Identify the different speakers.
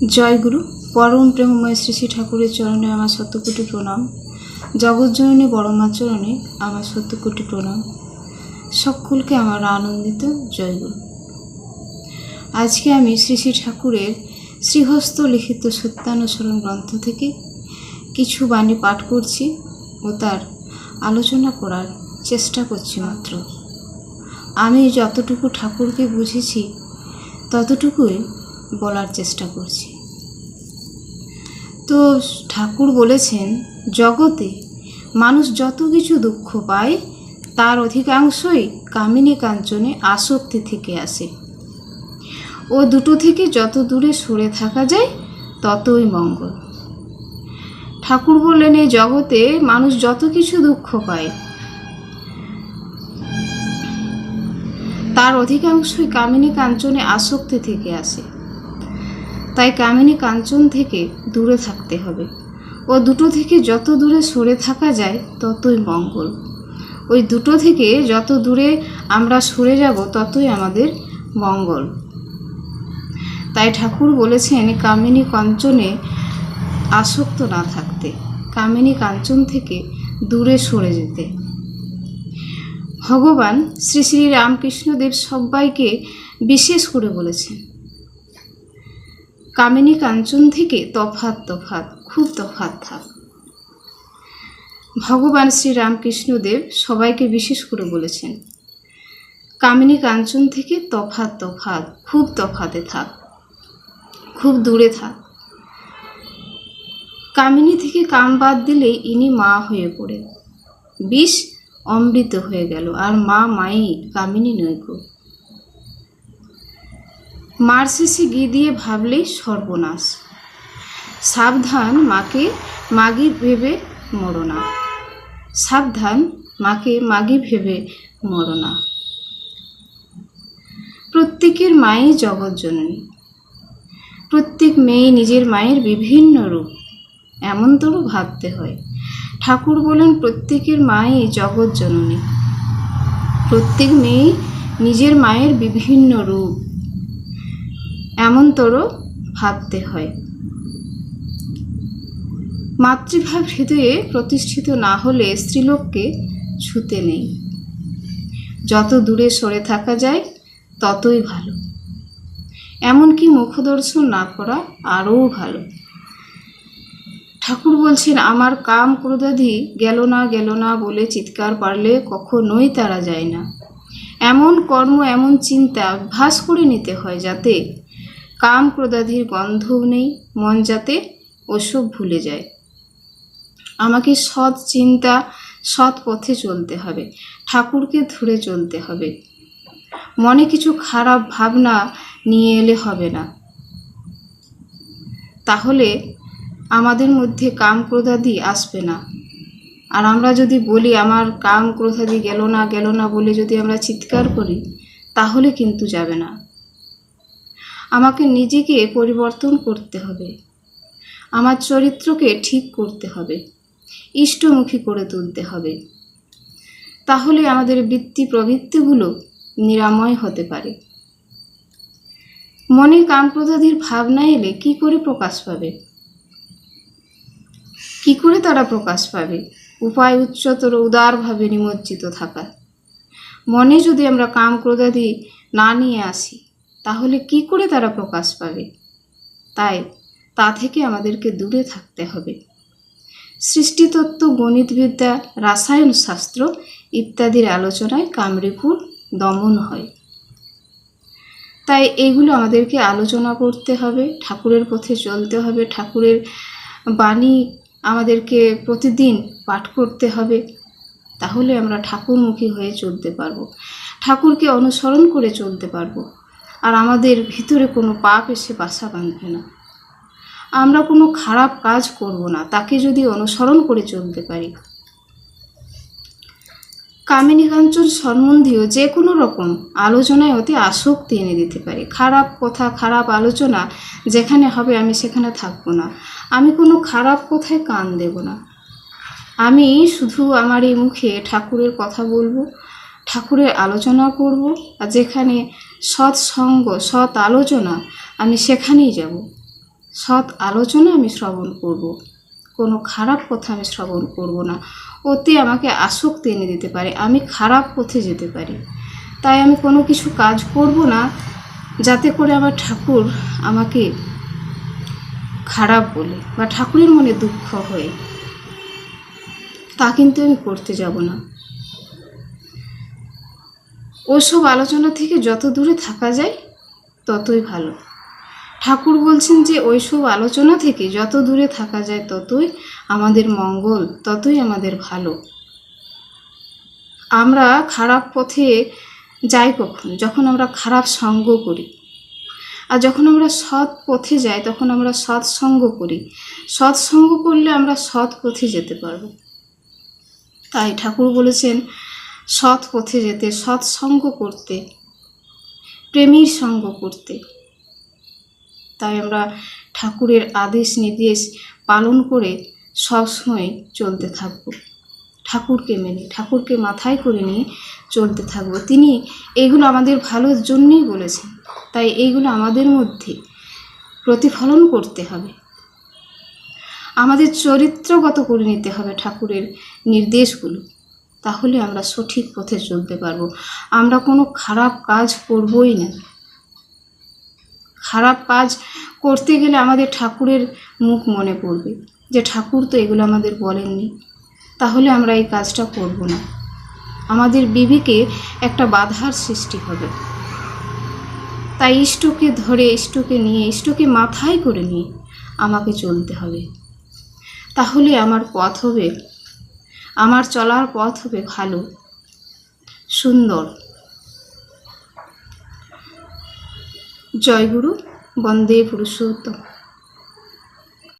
Speaker 1: জয়গুরু পরম প্রেমময় শ্রী শ্রী ঠাকুরের চরণে আমার সত্যকোটি প্রণাম। জগৎজননী বড়মা চরণে আমার সত্যকোটি প্রণাম। সকলকে আমার আনন্দিত জয়গুরু আজকে আমি শ্রী শ্রী ঠাকুরের শ্রীহস্ত লিখিত সত্যানুসরণ গ্রন্থ থেকে কিছু বাণী পাঠ করছি ও তার আলোচনা করার চেষ্টা করছি মাত্র। আমি যতটুকু ঠাকুরকে বুঝেছি, ততটুকুই বলার চেষ্টা করছি। তো ঠাকুর বলেছেন, জগতে মানুষ যত কিছু দুঃখ পায়, তার অধিকাংশই কামিনী কাঞ্চনে আসক্তি থেকে আসে। ও দুটো থেকে যত দূরে সরে থাকা যায়, ততই মঙ্গল। ঠাকুর বললেন, এই জগতে মানুষ যত কিছু দুঃখ পায়, তার অধিকাংশই কামিনী কাঞ্চনে আসক্তি থেকে আসে। তাই কামিনী কাঞ্চন থেকে দূরে থাকতে হবে। ও দুটো থেকে যত দূরে সরে থাকা যায়, ততই মঙ্গল। ওই দুটো থেকে যত দূরে আমরা সরে যাব, ততই আমাদের মঙ্গল। তাই ঠাকুর বলেছেন, কামিনী কাঞ্চনে আসক্ত না থাকতে, কামিনী কাঞ্চন থেকে দূরে সরে যেতে। ভগবান শ্রী শ্রী রামকৃষ্ণদেব সবাইকে বিশেষ করে বলেছেন কামিনী কাঞ্চন থেকে তফাত তফাত খুব তফাত থাক। ভগবান শ্রী রামকৃষ্ণদেব সবাইকে বিশেষ করে বলেছেন, কামিনী কাঞ্চন থেকে তফাত তফাত খুব তফাতে থাক, খুব দূরে থাক। কামিনী থেকে কাম বাদ দিলেই ইনি মা হয়ে পড়ে বিষ অমৃত হয়ে গেল, আর মা মাই কামিনী নৈক। মার গি দিয়ে ভাবলেই সর্বনাশ। সাবধান মাকে মাগি ভেবে মরো না। সাবধান মাকে মাগি ভেবে মরো না। প্রত্যেকের মাই জগৎ জননী প্রত্যেক মেয়ে নিজের মায়ের বিভিন্ন রূপ। এমনতরও ভাবতে হয়। ঠাকুর বলেন প্রত্যেকের মাই জগৎ জননী প্রত্যেক মেয়ে নিজের মায়ের বিভিন্ন রূপ। এমনতর ভাবতে হয়। মাতৃভাব হৃদয়ে প্রতিষ্ঠিত না হলে স্ত্রীলোককে ছুতে নেই। যত দূরে সরে থাকা যায়, ততই ভালো। এমনকি মুখদর্শন না করা আরও ভালো। ঠাকুর বলছেন, আমার কাম ক্রোধাধি গেল না গেল না বলে চিৎকার পারলে কখনোই তারা যায় না। এমন কর্ম, এমন চিন্তা অভ্যাস করে নিতে হয় যাতে কাম ক্রোধাধির গন্ধও নেই, মন যাতে ওসব ভুলে যায়। আমাকে সৎ চিন্তা, সৎ পথে চলতে হবে, ঠাকুরকে ধরে চলতে হবে। মনে কিছু খারাপ ভাবনা নিয়ে এলে হবে না। তাহলে আমাদের মধ্যে কাম ক্রোধাদি আসবে না। আর আমরা যদি বলি, আমার কাম ক্রোধাদি গেল না গেল না বলে যদি আমরা চিৎকার করি, তাহলে কিন্তু যাবে না। আমাকে নিজেকে পরিবর্তন করতে হবে। আমার চরিত্রকে ঠিক করতে হবে। ইষ্টমুখী করে তুলতে হবে। তাহলে আমাদের বৃত্তি প্রবৃত্তিগুলো নিরাময় হতে পারে। মনে কামক্রোধাদির ভাবনা এলে কি করে প্রকাশ পাবে? কি করে তারা প্রকাশ পাবে? উপায় উচ্চতর উদারভাবে নিমজ্জিত থাকা মনে যদি আমরা কাম ক্রোধাদি না নিয়ে আসি তাহলে কি করে তারা প্রকাশ পাবে? তাই তা থেকে আমাদেরকে দূরে থাকতে হবে। সৃষ্টিতত্ত্ব, গণিতবিদ্যা, রাসায়ন শাস্ত্র ইত্যাদির আলোচনায় কামরিপুর দমন হয়। তাই এগুলো আমাদেরকে আলোচনা করতে হবে, ঠাকুরের পথে চলতে হবে, ঠাকুরের বাণী আমাদেরকে প্রতিদিন পাঠ করতে হবে, তাহলে আমরা ঠাকুরমুখী হয়ে চলতে পারব। ঠাকুরকে অনুসরণ করে চলতে পারব। আর আমাদের ভিতরে কোনো পাপ এসে বাসা বাঁধবে না। আমরা কোনো খারাপ কাজ করব না, তাকে যদি অনুসরণ করে চলতে পারি। কামিনী কাঞ্চন সম্বন্ধীয় যে কোনো রকম আলোচনায় অতি আসক্তি এনে দিতে পারে। খারাপ কথা, খারাপ আলোচনা যেখানে হবে আমি সেখানে থাকব না। আমি কোনো খারাপ কথায় কান দেব না। আমি শুধু আমার এই মুখে ঠাকুরের কথা বলব, ঠাকুরের আলোচনা করব, আর যেখানে সৎসঙ্গ সৎ আলোচনা আমি সেখানেই যাব। সৎ আলোচনা আমি শ্রবণ করব। কোনো খারাপ কথা আমি শ্রবণ করব না। ওতে আমাকে আসক্তি এনে দিতে পারে, আমি খারাপ পথে যেতে পারি। তাই আমি কোনো কিছু কাজ করব না যাতে করে আমার ঠাকুর আমাকে খারাপ বলে বা ঠাকুরের মনে দুঃখ হয়ে। তা কিন্তু আমি করতে যাব না। ওসব আলোচনা থেকে যত দূরে থাকা যায়, ততই ভালো। ঠাকুর বলছেন যে, ওইসব আলোচনা থেকে যত দূরে থাকা যায়, ততই আমাদের মঙ্গল, ততই আমাদের ভালো। আমরা খারাপ পথে যাই কখন? যখন আমরা খারাপ সঙ্গ করি। আর যখন আমরা সৎ পথে যাই, তখন আমরা সৎসঙ্গ করি। সৎসঙ্গ করলে আমরা সৎ পথে যেতে পারব। তাই ঠাকুর বলেছেন সৎ পথে যেতে সৎসঙ্গ করতে, প্রেমীর সঙ্গ করতে। তাই আমরা ঠাকুরের আদেশ, নির্দেশ পালন করে সবসময় চলতে থাকব। ঠাকুরকে মেনে, ঠাকুরকে মাথায় করে নিয়ে চলতে থাকব। তিনি এগুলো আমাদের ভালোর জন্যই বলেছেন। তাই এইগুলো আমাদের মধ্যে প্রতিফলন করতে হবে। আমাদের চরিত্রগত করে নিতে হবে ঠাকুরের নির্দেশগুলো। তাহলে আমরা সঠিক পথে চলতে পারব। আমরা কোনো খারাপ কাজ করবই না। খারাপ কাজ করতে গেলে আমাদের ঠাকুরের মুখ মনে পড়বে যে ঠাকুর তো এগুলো আমাদের বলেননি। তাহলে আমরা এই কাজটা করব না। আমাদের বিবেকে একটা বাধার সৃষ্টি হবে। তাই ইষ্টকে ধরে, ইষ্টকে নিয়ে, ইষ্টকে মাথায় করে নিয়ে আমাকে চলতে হবে। তাহলে আমার পথ হবে আমার চলার পথ হবে ভালো সুন্দর। জয়গুরু বন্দে পুরুষোত্তম।